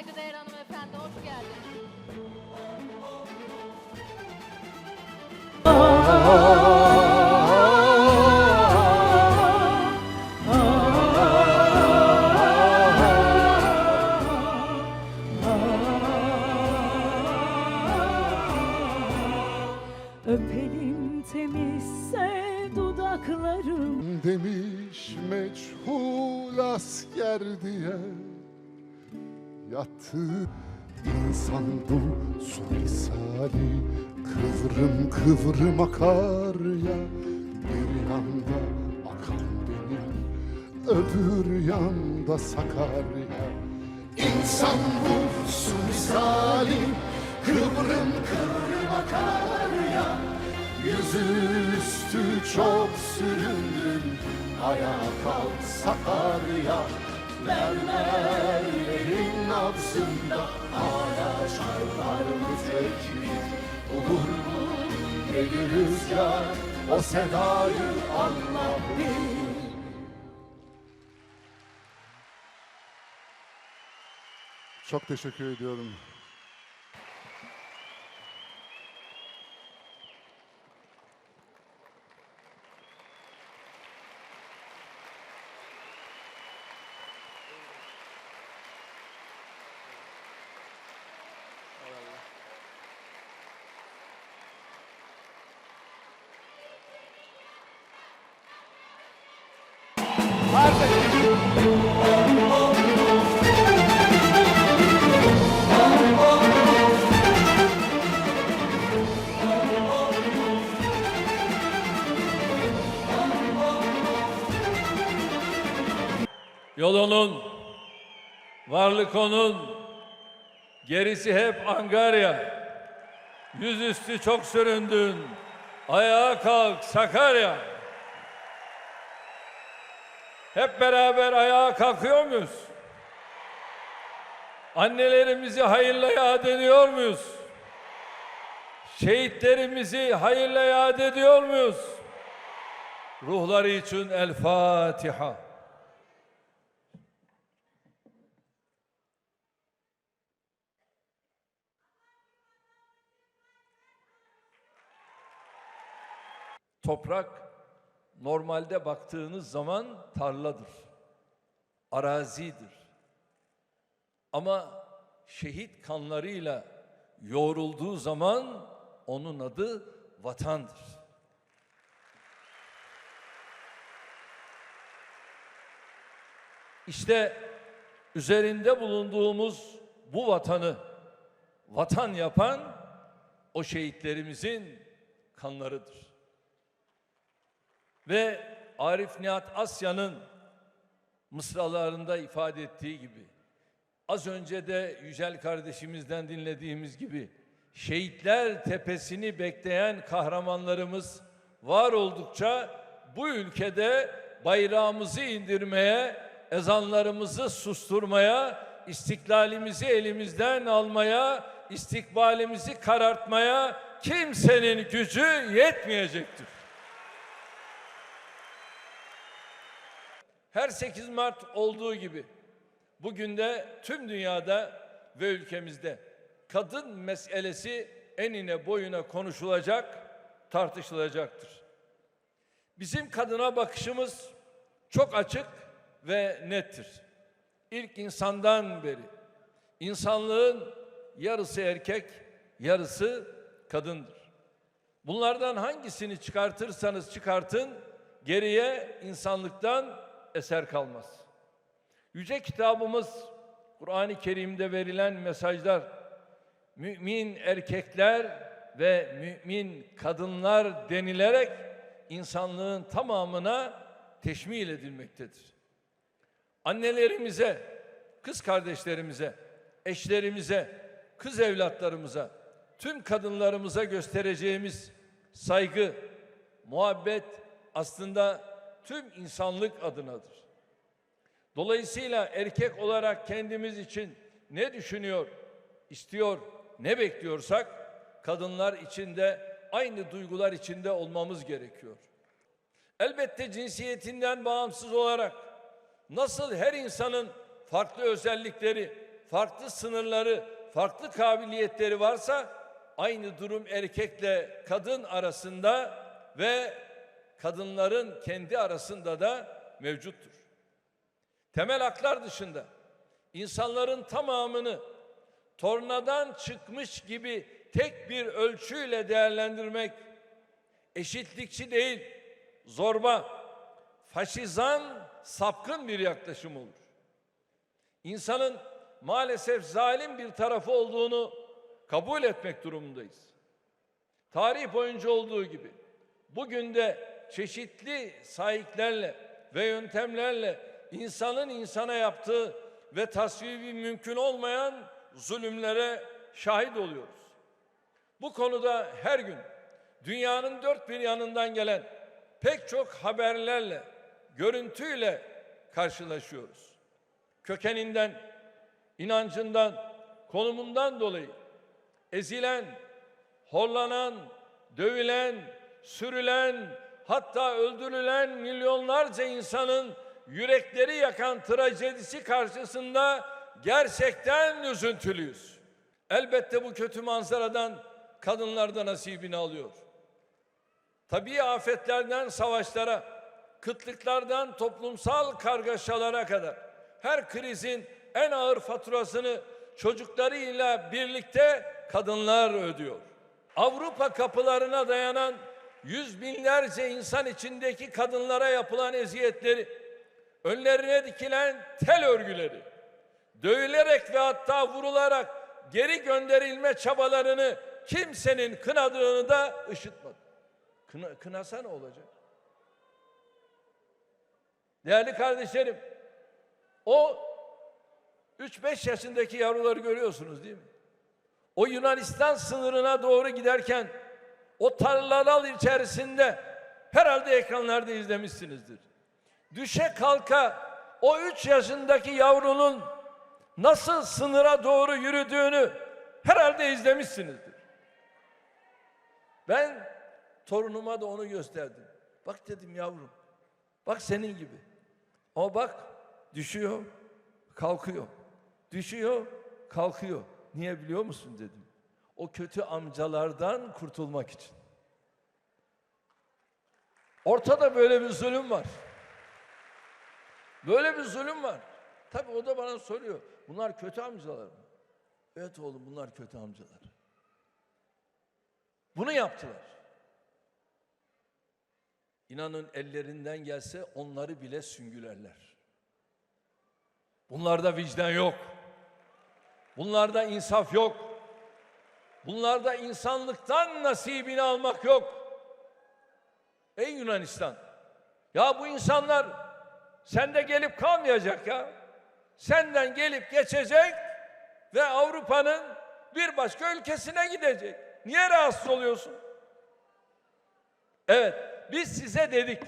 Saygıdeğer hanımefendi hoş geldiniz. Öpelim temizse dudaklarım Demiş meçhul asker diye Yattı insan bu su misali Kıvrım kıvrım akar ya. Bir yanda akan benim Öbür yanda Sakarya İnsan bu su misali Kıvrım kıvrım akar ya. Yüzüstü çok süründüm Ayağa kalk Sakarya Mermerlerin nabzında Hala çarpar mı tekbir Olur mu deli rüzgar O sedayı Allah bilir Çok teşekkür ediyorum. Yolunun, varlık onun, gerisi hep Angarya. Yüzüstü çok süründün, ayağa kalk Sakarya. Hep beraber ayağa kalkıyor muyuz? Annelerimizi hayırla yad ediyor muyuz? Şehitlerimizi hayırla yad ediyor muyuz? Ruhları için El Fatiha. Toprak normalde baktığınız zaman tarladır. Arazidir. Ama şehit kanlarıyla yoğrulduğu zaman onun adı vatandır. İşte üzerinde bulunduğumuz bu vatanı vatan yapan o şehitlerimizin kanlarıdır. Ve Arif Nihat Asya'nın mısralarında ifade ettiği gibi az önce de Yücel kardeşimizden dinlediğimiz gibi şehitler tepesini bekleyen kahramanlarımız var oldukça bu ülkede bayrağımızı indirmeye, ezanlarımızı susturmaya, istiklalimizi elimizden almaya, istikbalimizi karartmaya kimsenin gücü yetmeyecektir. Her 8 Mart olduğu gibi bugün de tüm dünyada ve ülkemizde kadın meselesi enine boyuna konuşulacak, tartışılacaktır. Bizim kadına bakışımız çok açık ve nettir. İlk insandan beri insanlığın yarısı erkek, yarısı kadındır. Bunlardan hangisini çıkartırsanız çıkartın geriye insanlıktan eser kalmaz. Yüce kitabımız Kur'an-ı Kerim'de verilen mesajlar mümin erkekler ve mümin kadınlar denilerek insanlığın tamamına teşmil edilmektedir. Annelerimize, kız kardeşlerimize, eşlerimize, kız evlatlarımıza, tüm kadınlarımıza göstereceğimiz saygı, muhabbet aslında tüm insanlık adınadır. Dolayısıyla erkek olarak kendimiz için ne düşünüyor, istiyor, ne bekliyorsak kadınlar için de aynı duygular içinde olmamız gerekiyor. Elbette cinsiyetinden bağımsız olarak nasıl her insanın farklı özellikleri, farklı sınırları, farklı kabiliyetleri varsa aynı durum erkekle kadın arasında ve kadınların kendi arasında da mevcuttur. Temel haklar dışında insanların tamamını tornadan çıkmış gibi tek bir ölçüyle değerlendirmek eşitlikçi değil, zorba, faşizan, sapkın bir yaklaşım olur. İnsanın maalesef zalim bir tarafı olduğunu kabul etmek durumundayız. Tarih boyunca olduğu gibi bugün de çeşitli sahiplerle ve yöntemlerle insanın insana yaptığı ve tasvibi mümkün olmayan zulümlere şahit oluyoruz. Bu konuda her gün dünyanın dört bir yanından gelen pek çok haberlerle, görüntüyle karşılaşıyoruz. Kökeninden, inancından, konumundan dolayı ezilen, horlanan, dövülen, sürülen, hatta öldürülen milyonlarca insanın yürekleri yakan trajedisi karşısında gerçekten üzüntülüyüz. Elbette bu kötü manzaradan kadınlar da nasibini alıyor. Tabii afetlerden savaşlara, kıtlıklardan toplumsal kargaşalara kadar her krizin en ağır faturasını çocuklarıyla birlikte kadınlar ödüyor. Avrupa kapılarına dayanan yüz binlerce insan içindeki kadınlara yapılan eziyetleri, önlerine dikilen tel örgüleri, dövülerek ve hatta vurularak geri gönderilme çabalarını kimsenin kınadığını da ışıtmadı. Kına, kınasa ne olacak? Değerli kardeşlerim, o 3-5 yaşındaki yavruları görüyorsunuz değil mi? O Yunanistan sınırına doğru giderken o tarlalar içerisinde herhalde ekranlarda izlemişsinizdir. Düşe kalka o 3 yaşındaki yavrunun nasıl sınıra doğru yürüdüğünü herhalde izlemişsinizdir. Ben torunuma da onu gösterdim. Bak dedim yavrum. Bak senin gibi. Ama bak düşüyor, kalkıyor. Düşüyor, kalkıyor. Niye biliyor musun dedim. O kötü amcalardan kurtulmak için. Ortada böyle bir zulüm var. Böyle bir zulüm var. Tabii o da bana soruyor. Bunlar kötü amcalar mı? Evet oğlum bunlar kötü amcalar. Bunu yaptılar. İnanın ellerinden gelse onları bile süngülerler. Bunlarda vicdan yok. Bunlarda insaf yok. Bunlarda insanlıktan nasibini almak yok. Ey Yunanistan! Ya bu insanlar sende gelip kalmayacak ya. Senden gelip geçecek ve Avrupa'nın bir başka ülkesine gidecek. Niye rahatsız oluyorsun? Evet, biz size dedik.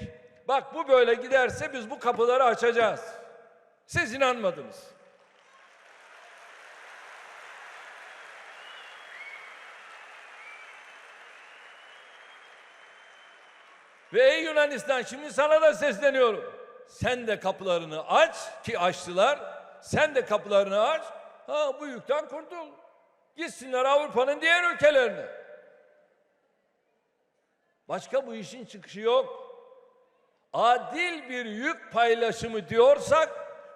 Bak bu böyle giderse biz bu kapıları açacağız. Siz inanmadınız. Ve ey Yunanistan şimdi sana da sesleniyorum. Sen de kapılarını aç ki açtılar. Sen de kapılarını aç. Ha bu yükten kurtul. Gitsinler Avrupa'nın diğer ülkelerine. Başka bu işin çıkışı yok. Adil bir yük paylaşımı diyorsak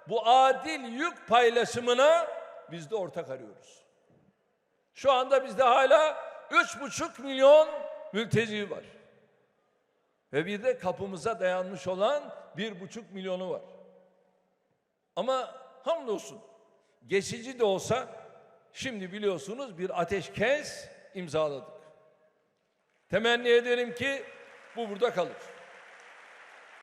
bu adil yük paylaşımına biz de ortak arıyoruz. Şu anda bizde hala üç buçuk milyon mülteci var. Ve bir de kapımıza dayanmış olan bir buçuk milyonu var. Ama hamdolsun geçici de olsa şimdi biliyorsunuz bir ateşkes imzaladık. Temenni ederim ki bu burada kalır.